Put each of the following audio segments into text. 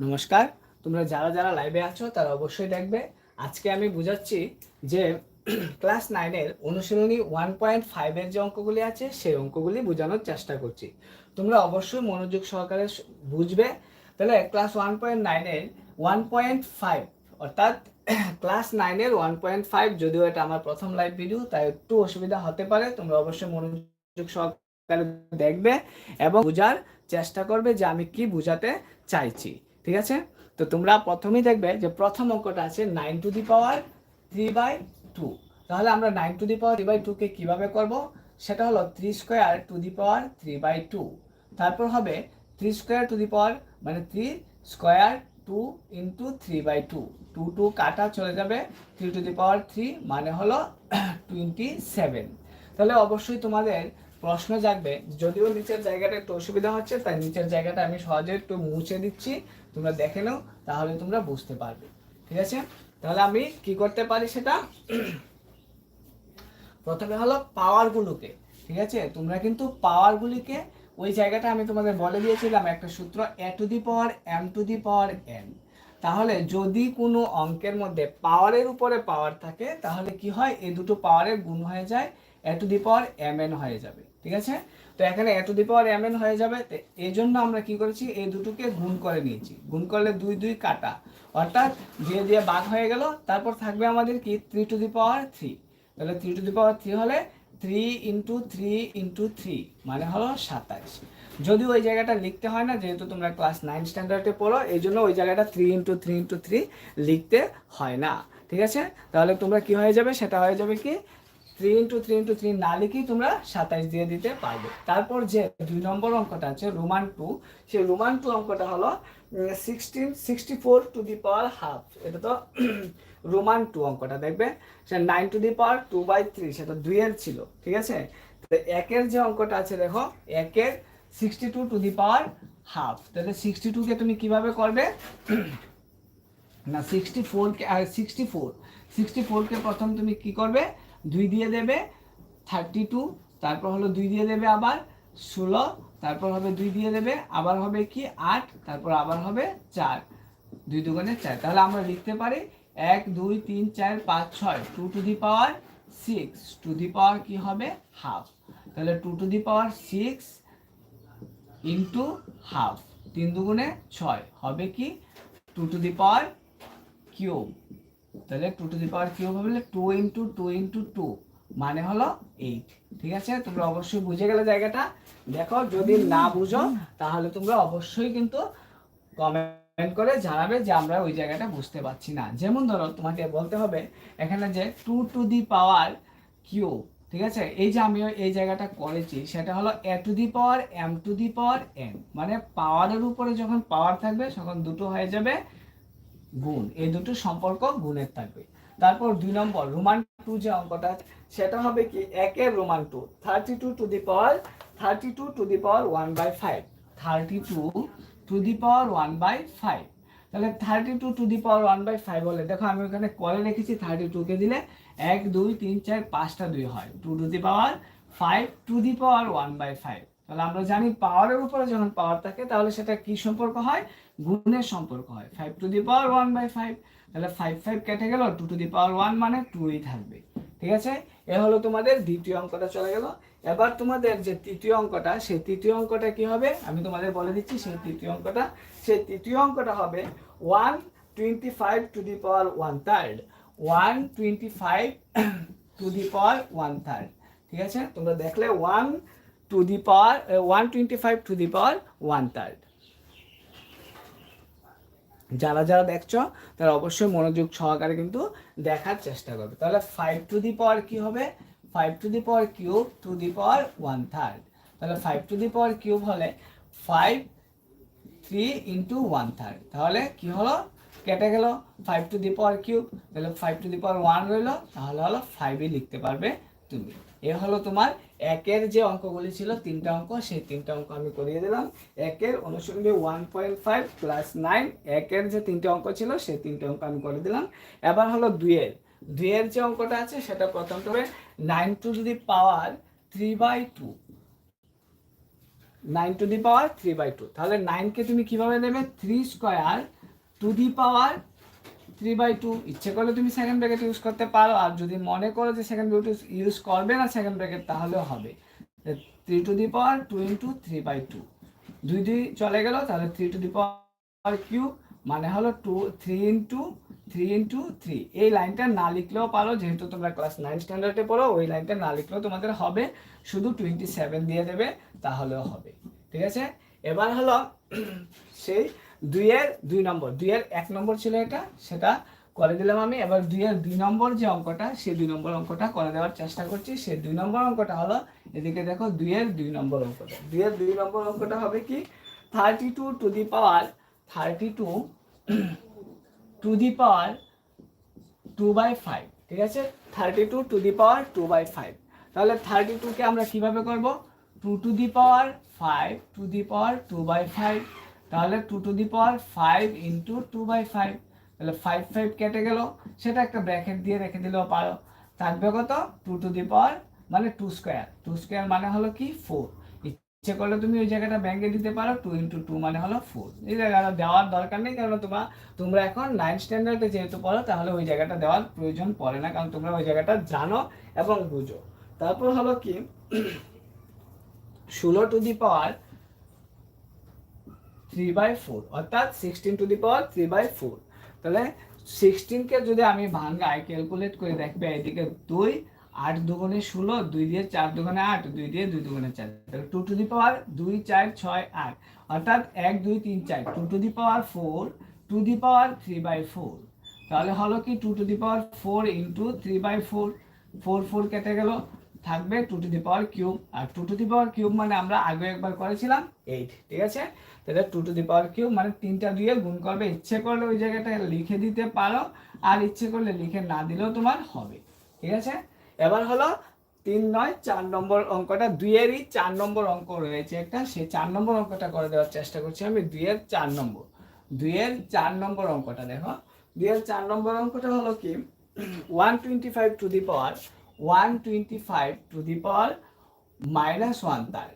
নমস্কার, তোমরা যারা যারা লাইভে আছো, তারা অবশ্যই দেখবে। আজকে আমি বুঝাচ্ছি যে ক্লাস নাইনের অনুশীলনী ওয়ান পয়েন্ট ফাইভের যে অঙ্কগুলি আছে, সেই অঙ্কগুলি বোঝানোর চেষ্টা করছি। তোমরা অবশ্যই মনোযোগ সহকারে বুঝবে। তাহলে ক্লাস ওয়ান পয়েন্ট নাইনের ওয়ান পয়েন্ট ফাইভ অর্থাৎ ক্লাস নাইনের ওয়ান পয়েন্ট ফাইভ যদিও এটা আমার প্রথম লাইভ ভিডিও তাই একটু অসুবিধা হতে পারে, তোমরা অবশ্যই মনোযোগ সহকারে দেখবে এবং বোঝার চেষ্টা করবে যে আমি কি বোঝাতে চাইছি। ঠিক আছে? তো তোমরা প্রথমেই দেখবে যে প্রথম অঙ্কটা আছে nine to the power three by two তাহলে আমরা nine to the power three by টুকে কীভাবে করব? সেটা হলো three square to the power three by two তারপর হবে three square to the power মানে three square to into three by two two two কাটা চলে যাবে three to the power three মানে হলো টোয়েন্টি সেভেন তাহলে অবশ্যই তোমাদের প্রশ্ন জাগবে, যদিও নিচের জায়গাটা একটু অসুবিধা হচ্ছে, তাই নিচের জায়গাটা আমি সহজে একটু মুছে দিচ্ছি, তোমরা দেখে নাও, তাহলে তোমরা বুঝতে পারবে। ঠিক আছে? তাহলে আমি কি করতে পারি সেটা? প্রথমে হলো পাওয়ারগুলোকে ঠিক আছে? তোমরা কিন্তু পাওয়ারগুলিকে ওই জায়গাটা আমি তোমাদের বলে দিয়েছিলাম, একটা সূত্র A to the power M to the power N তাহলে যদি কোনো অঙ্কের মধ্যে পাওয়ারের উপরে পাওয়ার থাকে, তাহলে কি হয়? এই দুটো পাওয়ারের গুণ হয়ে যায় A to the power M N হয়ে যাবে, ঠিক আছে? তো এখানে A to the power M N হয়ে যাবে এই জন্য আমরা কি করেছি, এই দুটোকে গুণ করে নিয়েছি। গুণ করলে দুই দুই কাটা। অর্থাৎ দিয়ে দিয়ে বাঘ হয়ে গেল, তারপর থাকবে আমাদের কি? Three to the power three তাহলে three to the power three হলে three into three into three মানে হলো সাতাশ। যদি ওই জায়গাটা লিখতে হয় না, যেহেতু তোমরা ক্লাস নাইন স্ট্যান্ডার্ডে পড়ো, এই জন্য ওই জায়গাটা three into three into three লিখতে হয় না, ঠিক আছে? তাহলে তোমরা কি হয়ে যাবে? সেটা হয়ে যাবে কি? Three into three into three না লিখেই তোমরা সাতাশ দিয়ে দিতে পারবে। তারপর যে দুই নম্বর অঙ্কটা আছে রোমান টু সেই রোমান টু অঙ্কটা হলো sixteen sixty four to the power half এটা তো রোমান টু অঙ্কটা, দেখবে? সেটা nine to the power two by three সেটা দুইয়ের ছিল, ঠিক আছে? তো একের যে অঙ্কটা আছে, দেখো, একের sixty two to the power half তাহলে সিক্সটি টুকে তুমি কীভাবে করবে? না সিক্সটি ফোরকে সিক্সটি ফোর সিক্সটি ফোরকে প্রথম তুমি কি করবে? দুই দিয়ে দেবে থার্টি টু তারপর হলো দুই দিয়ে দেবে আবার ষোলো, তারপর হবে দুই দিয়ে দেবে আবার হবে কি আট, তারপর আবার হবে চার। দুই দুগুণে চার। তাহলে আমরা লিখতে পারি এক, দুই, তিন, চার, পাঁচ, ছয়। Two to the power six to the power কি হবে? হাফ তাহলে two to the power six into half তিন দুগুণে ছয়। হবে কি? Two to the power cube তাহলে two to the power cube হবে বলে two into two into two মানে হলো এইট ঠিক আছে? তোমরা অবশ্যই বুঝে গেলে জায়গাটা। দেখো, যদি না বুঝো, তাহলে তোমরা অবশ্যই কিন্তু কমেন্ট করে জানাবে যে আমরা ওই জায়গাটা বুঝতে পারছি না। যেমন ধরো, তোমাকে বলতে হবে এখানে যে two to the power Q ঠিক আছে? এই যে আমি এই জায়গাটা করেছি, সেটা হলো A to the power M to the power N মানে পাওয়ারের উপরে যখন পাওয়ার থাকবে, তখন দুটো হয়ে যাবে গুণ। এই দুটো সম্পর্ক গুণের থাকবে। তারপর দুই নম্বর, রোমান টু যে অঙ্কটা সেটা হবে কি একের Roman two thirty two to the power thirty two to the power one by five thirty two to the power one by five তাহলে thirty two to the power one by five হলে দেখো আমি ওখানে করে রেখেছি thirty টুকে দিলে এক, দুই, তিন, চার, পাঁচটা দুই হয়। Two to the power five to the power one by five তাহলে আমরা জানি পাওয়ারের উপরে যখন পাওয়ার থাকে, তাহলে সেটা কি সম্পর্ক হয়? গুণের সম্পর্ক হয়। Five to the power one by five তাহলে ফাইভ ফাইভ কেটে গেল two to the power one মানে টুই থাকবে। ঠিক আছে? এ হলো তোমাদের দ্বিতীয় অঙ্কটা চলে গেল। এবার তোমাদের যে তৃতীয় অঙ্কটা, সেই তৃতীয় অঙ্কটা কি হবে? আমি তোমাদের বলে দিচ্ছি, সেই তৃতীয় অঙ্কটা। সেই তৃতীয় অঙ্কটা হবে one twenty five to the power one third one twenty five to the power one third ঠিক আছে? তোমরা দেখলে one to the power one twenty five to the power one third যারা যারা দেখছ, তারা অবশ্যই মনোযোগ সহকারে কিন্তু দেখার চেষ্টা করবে। তাহলে ফাইভ টু দি পাওয়ার কি হবে? Five to the power cube to the power one third তাহলে five to the power cube হলে five three into one third তাহলে কি হলো? কেটে গেল five to the power cube তাহলে five to the power one রইল। তাহলে হলো ফাইভই লিখতে পারবে তুমি। এ হলো তোমার একের যে অঙ্কগুলি ছিল, তিনটা অঙ্ক, সেই তিনটা অঙ্ক আমি করিয়ে দিলাম। একের অনুসরণে one point five plus nine একের যে তিনটে অঙ্ক ছিল, সেই তিনটে অঙ্ক আমি করে দিলাম। এবার হলো দুইয়ের। দুইয়ের যে অঙ্কটা আছে, সেটা প্রথম হবে nine to the power three by two nine to the power three by two তাহলে নাইনকে তুমি কীভাবে নেবে? Three square to the power three by two ইচ্ছে করলে তুমি সেকেন্ড ব্র্যাকেট ইউজ করতে পারো, আর যদি মনে করো যে সেকেন্ড ব্র্যাকেট ইউজ করবে না সেকেন্ড ব্র্যাকেট তাহলেও হবে। Three to the power two into three by two দুই দুই চলে গেল, তাহলে three to the power cube মানে হলো two three into three into three এই লাইনটা না লিখলেও পারো, যেহেতু তোমরা ক্লাস নাইন স্ট্যান্ডার্ডে পড়ো, ওই লাইনটা না লিখলেও তোমাদের হবে। শুধু টোয়েন্টি সেভেন দিয়ে দেবে, তাহলেও হবে। ঠিক আছে? এবার হলো, সেই দুইয়ের দুই নম্বর, দুইয়ের এক নম্বর ছিল এটা, সেটা করে দিলাম আমি। এবার দুইয়ের দুই নম্বর যে অঙ্কটা সেই দুই নম্বর অঙ্কটা করে দেওয়ার চেষ্টা করছি। সেই দুই নম্বর অঙ্কটা হলো, এদিকে দেখো দুইয়ের দুই নম্বর অঙ্কটা। দুইয়ের দুই নম্বর অঙ্কটা হবে কি? Thirty two to the power thirty two to the power two by five ঠিক আছে? Thirty two to the power two by five তাহলে থার্টি টুকে আমরা কীভাবে করব? Two to the power five to the power two by five তাহলে two to the power five into two by five তাহলে five five কেটে গেল, সেটা একটা ব্র্যাকেট দিয়ে রেখে দিলেও পারো। থাকবে কত? টু টু দি পাওয়ার মানে টু স্কোয়ার টু স্কোয়ার মানে হলো কি? ফোর ইচ্ছে করলে তুমি ওই জায়গাটা ব্যাঙ্কে দিতে পারো টু ইন্টু টু মানে হলো ফোর এই জায়গাটা দেওয়ার দরকার নেই কারণ তোমরা তোমরা এখন নাইন স্ট্যান্ডার্ডে যেহেতু পড়ো, তাহলে ওই জায়গাটা দেওয়ার প্রয়োজন পড়ে না, কারণ তোমরা ওই জায়গাটা জানো এবং বুঝো। তারপর হলো কি? ষোলো to the power three by four অর্থাৎ sixteen to the power three by four তাহলে সিক্সটিনকে যদি আমি ভাঙ্গাই ক্যালকুলেট করে দেখবে এদিকে দুই, আট দুগুণে ষোলো, দুই দিয়ে চার দুগুণে আট, দুই দিয়ে দুই দুগুণে চার, তাহলে টু টু দি পাওয়ার দুই, চার, ছয়, আট, অর্থাৎ এক, দুই, তিন, চার two to the power four to the power three by four তাহলে হলো কি two to the power four into three by four four four কেটে গেল? থাকবে two to the power cube R two to the power cube মানে আমরা আগে একবার করেছিলাম এইট ঠিক আছে? তাহলে two to the power cube মানে তিনটা দিয়ে গুণ করবে, ইচ্ছে করলে ওই জায়গাটা লিখে দিতে পারো, আর ইচ্ছে করলে লিখে না দিলেও তোমার হবে, ঠিক আছে? এবার হলো তিন নয়, চার নম্বর অঙ্কটা, দুইয়েরই চার নম্বর অঙ্ক রয়েছে একটা সেই চার নম্বর অঙ্কটা করে দেওয়ার চেষ্টা করছি আমি, দুইয়ের চার নম্বর, দুইয়ের চার নম্বর অঙ্কটা দেখো, দুইয়ের চার নম্বর অঙ্কটা হলো কি one twenty five to the power one twenty five to the power minus one তার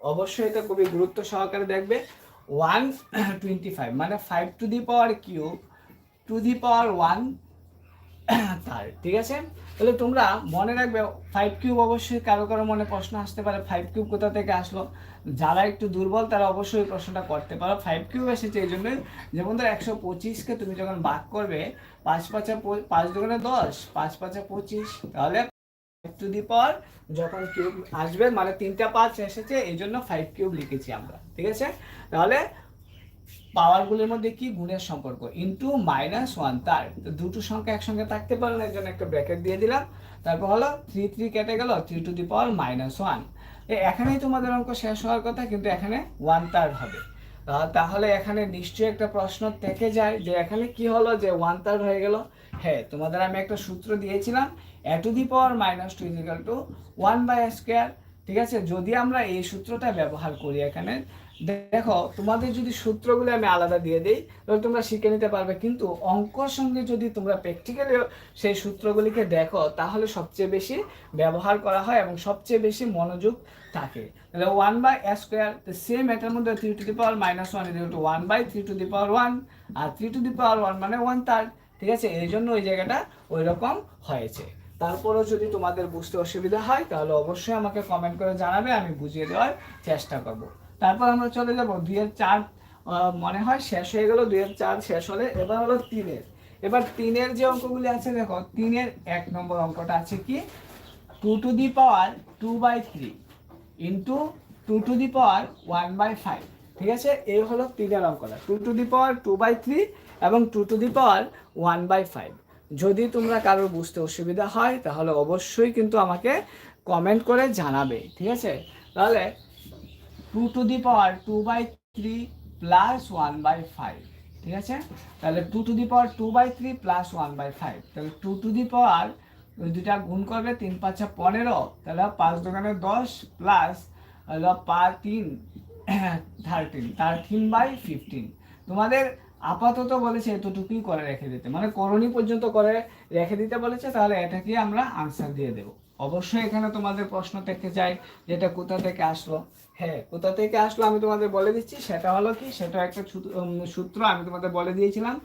অবশ্যই এটা খুবই গুরুত্ব সহকারে দেখবে। ওয়ান টোয়েন্টি ফাইভ মানে five to the power cube to the power one তার ঠিক আছে? তাহলে তোমরা মনে রাখবে ফাইভ কিউব অবশ্যই কারও কারও মনে প্রশ্ন আসতে পারে ফাইভ কিউব কোথা থেকে আসলো? যারা একটু দুর্বল, তারা অবশ্যই প্রশ্নটা করতে পারো। ফাইভ কিউব এসেছে এই জন্য যেমন ধর একশো পঁচিশকে তুমি যখন ভাগ করবে, পাঁচ পাঁচা পাঁচ দোকানে দশ, পাঁচ পাঁচা পঁচিশ, তাহলে টু দি পাওয়ার যখন কিউব আসবে মানে তিনটা পাঁচ এসেছে, এই জন্য ফাইভ কিউব লিখেছি আমরা, ঠিক আছে? তাহলে পাওয়ারগুলোর মধ্যে কি গুণের সম্পর্ক? ইনটু মাইনাস ওয়ান তার। দুটো সংখ্যা একসঙ্গে থাকতে পারে না এর জন্য একটা ব্র্যাকেট দিয়ে দিলাম। তারপর হলো থ্রি থ্রি কেটে গেল three to the power minus one এখানেই তোমাদের অঙ্ক শেষ হওয়ার কথা, কিন্তু এখানে ওয়ান তার হবে। তাহলে এখানে নিশ্চয়ই একটা প্রশ্ন থেকে যায় যে এখানে কি হলো যে ওয়ান থার্ড হয়ে গেল। হ্যাঁ তোমাদের আমি একটা সূত্র দিয়েছিলাম A to the power minus two equal to one by square ঠিক আছে? যদি আমরা এই সূত্রটা ব্যবহার করি এখানে দেখো, তোমাদের যদি সূত্রগুলো আমি আলাদা দিয়ে দিই, তাহলে তোমরা শিখে নিতে পারবে। কিন্তু অঙ্কর সঙ্গে যদি তোমরা প্র্যাকটিক্যালি সেই সূত্রগুলিকে দেখো, তাহলে সবচেয়ে বেশি ব্যবহার করা হয় এবং সবচেয়ে বেশি মনোযোগ থাকে। তাহলে ওয়ান বাই স্কোয়ার সেম এটার মধ্যে three to the power minus one is to one by three to the power one R three to the power one মানে ওয়ান থার্ড ঠিক আছে? এই জন্য ওই জায়গাটা ওই রকম হয়েছে। তারপরেও যদি তোমাদের বুঝতে অসুবিধা হয়, তাহলে অবশ্যই আমাকে কমেন্ট করে জানাবে, আমি বুঝিয়ে দেওয়ার চেষ্টা করব। তারপর আমরা চলে যাব দুইয়ের চার মনে হয় শেষ হয়ে গেল, দুইয়ের চার শেষ হলে এবার হলো তিনের। এবার তিনের যে অঙ্কগুলি আছে, দেখো, তিনের এক নম্বর অঙ্কটা আছে কি? Two to the power two by three into two to the power one by five ঠিক আছে? এই হলো তিনের অঙ্কটা। Two to the power two by three এবং two to the power one by five যদি তোমরা কারোর বুঝতে অসুবিধা হয়, তাহলে অবশ্যই কিন্তু আমাকে কমেন্ট করে জানাবে। ঠিক আছে? তাহলে two to the power two by three plus one by five, ঠিক আছে? তাহলে two to the power two by three plus one by five, তাহলে টু টু দি পাওয়ার ওই দুটা গুণ করবে তিন পাঁচা পনেরো, তাহলে পাঁচ দোকানে দশ প্লাস পা তিন থার্টিন থার্টিন বাই ফিফটিন তোমাদের আপাতত বলেছে এতটুকুই করে রেখে দিতে মানে করণী পর্যন্ত করে রেখে দিতে বলেছে, তাহলে এটাকে আমরা আনসার দিয়ে দেবো। অবশ্যই এখানে তোমাদের প্রশ্ন থেকে যায় যেটা কোথা থেকে আসলো। হ্যাঁ কোথা থেকে আসলো আমি তোমাদের বলে দিচ্ছি, সেটা হলো কি, সেটা একটা সূত্র- আমি তোমাদের বলে দিয়েছিলাম।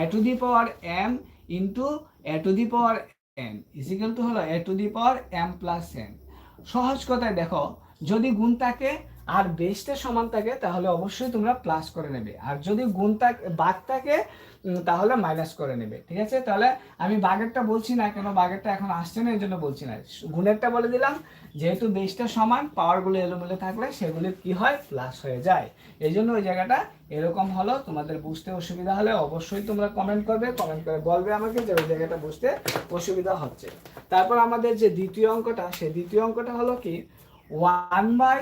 A to the power M into A to the power N equal to হলো A to the power M plus N সহজ কথায় দেখো, যদি গুণ থাকে আর বেসটা সমান থাকে, তাহলে অবশ্যই তোমরা প্লাস করে নেবে। আর যদি গুণ থাকে বাঘ থাকে তাহলে মাইনাস করে নেবে, ঠিক আছে? তাহলে আমি বাঘেরটা বলছি না কেন, বাঘেরটা এখন আসছে না এই জন্য বলছি না। গুণেরটা বলে দিলাম, যেহেতু বেসটা সমান পাওয়ারগুলো এলোমেলো থাকলে সেগুলি কি হয়? প্লাস হয়ে যায়। এই জন্য ওই জায়গাটা এরকম হলো। তোমাদের বুঝতে অসুবিধা হলে অবশ্যই তোমরা কমেন্ট করবে কমেন্ট করে বলবে আমাকে যে ওই জায়গাটা বুঝতে অসুবিধা হচ্ছে। তারপর আমাদের যে দ্বিতীয় অঙ্কটা, সেই দ্বিতীয় অঙ্কটা হলো কি? One by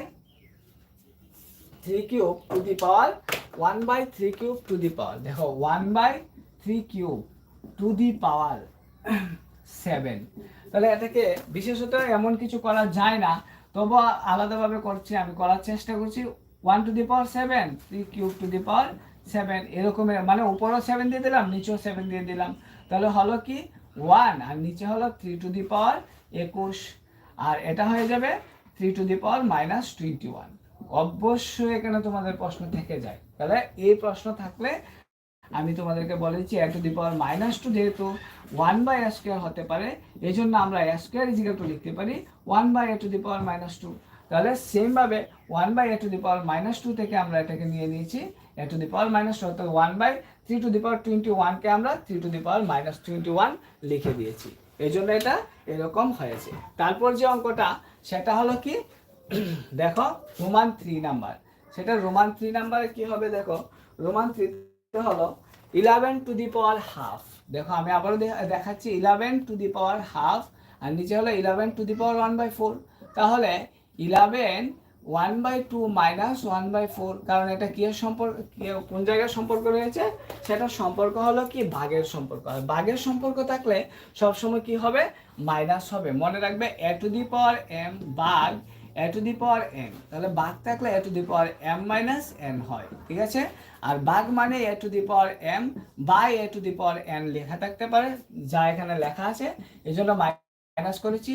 three cube to the power one by three cube to the power দেখো one by three cube to the power seven তাহলে এটাকে বিশেষত এমন কিছু করা যায় না। তবু আলাদাভাবে করছি, আমি করার চেষ্টা করছি। One to the power seven three cube to the power seven এরকমের মানে উপরেও সেভেন দিয়ে দিলাম, নিচেও সেভেন দিয়ে দিলাম। তাহলে হলো কি? ওয়ান আর নিচে হলো থ্রি টু দি পাওয়ার একুশ। আর এটা হয়ে যাবে three to the power minus twenty one অবশ্যই এখানে তোমাদের প্রশ্ন থেকে যায়। তাহলে এই প্রশ্ন থাকলে আমি তোমাদেরকে বলেছি A to the power minus two যেহেতু ওয়ান বাই এ স্কোয়ার হতে পারে এই জন্য আমরা এ স্কোয়ার ইজিক্যাল টু লিখতে পারি one by A to the power minus two. তাহলে সেমভাবে one by A to the power minus two থেকে আমরা এটাকে নিয়ে নিয়েছি। A to the power minus two অর্থাৎ one by three to the power twenty ওয়ানকে আমরা three to the power minus twenty one লিখে দিয়েছি। এই জন্য এটা এরকম হয়েছে। তারপর যে অঙ্কটা, সেটা হলো কি? দেখো, রোমান থ্রি নাম্বার। সেটা রোমান থ্রি নাম্বারে কি হবে দেখো? রোমান থ্রি হলো eleven to the power half দেখো, আমি আবারও দেখাচ্ছি eleven to the power half আর নিচে হলো eleven to the power one by four তাহলে eleven one by two minus one by four কারণ এটা কি সম্পর্ক কোন জায়গায় সম্পর্ক রয়েছে? সেটা সম্পর্ক হলো কি? ভাগের সম্পর্ক। আর ভাগের সম্পর্ক থাকলে সবসময় কি হবে? মাইনাস হবে। মনে রাখবে এ টু দি পাওয়ার এম ভাগ এ টু দি পাওয়ার এন তাহলে ভাগ থাকলে A to the power M minus N হয়, ঠিক আছে? আর ভাগ মানে A to the power M by A to the power N লেখা থাকতে পারে, যা এখানে লেখা আছে। এই জন্য মাইনাস করেছি।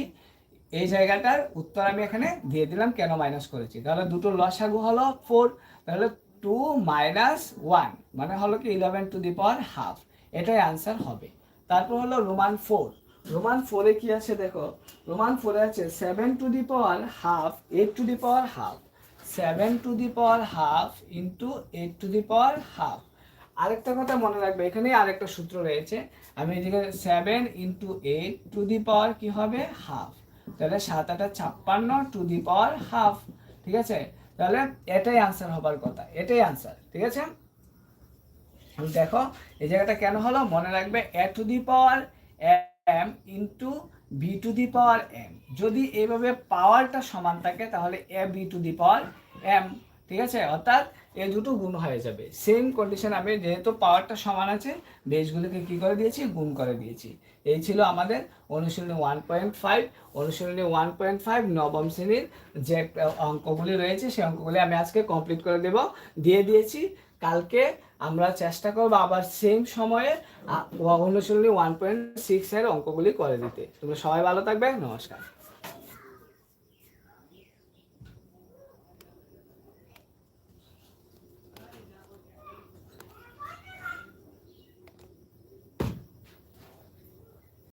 এই জায়গাটার উত্তর আমি এখানে দিয়ে দিলাম, কেন মাইনাস করেছি? তাহলে দুটো লসাগু হলো ফোর তাহলে টু মাইনাস ওয়ান মানে হলো কি eleven to the power half এটাই আনসার হবে। তারপর হলো রোমান ফোর রোমান ফোরে কি আছে দেখো? রোমান ফোরে আছে seven to the power half eight to the power half seven to the power half into eight to the power half আরেকটা কথা মনে রাখবে এখানে আরেকটা সূত্র রয়েছে। আমি এদিকে seven into eight to the power কি হবে? হাফ তাহলে সাত আটা ছাপ্পান্ন টু দি পাওয়ার হাফ ঠিক আছে? তাহলে এটাই আনসার হবার কথা, এটাই আনসার ঠিক আছে? দেখো, এই জায়গাটা কেন হলো? মনে রাখবে A to the power M into B to the power M যদি এইভাবে পাওয়ারটা সমান থাকে, তাহলে A B to the power M ঠিক আছে? অর্থাৎ এ দুটো গুণ হয়ে যাবে। সেম কন্ডিশন আমি যেহেতু পাওয়ারটা সমান আছে বেসগুলোকে কি করে দিয়েছি? গুণ করে দিয়েছি। এই ছিল আমাদের অনুশীলনী ওয়ান পয়েন্ট ফাইভ অনুশীলনী ওয়ান পয়েন্ট ফাইভ নবম শ্রেণির যে অঙ্কগুলি রয়েছে, সেই অঙ্কগুলি আমি আজকে কমপ্লিট করে দেব। দিয়ে দিয়েছি। কালকে আমরা চেষ্টা করব আবার সেম সময়ে অনুশীলনী ওয়ান পয়েন্ট সিক্স এর অঙ্কগুলি করে দিতে। তোমরা সবাই ভালো থাকবে, নমস্কার।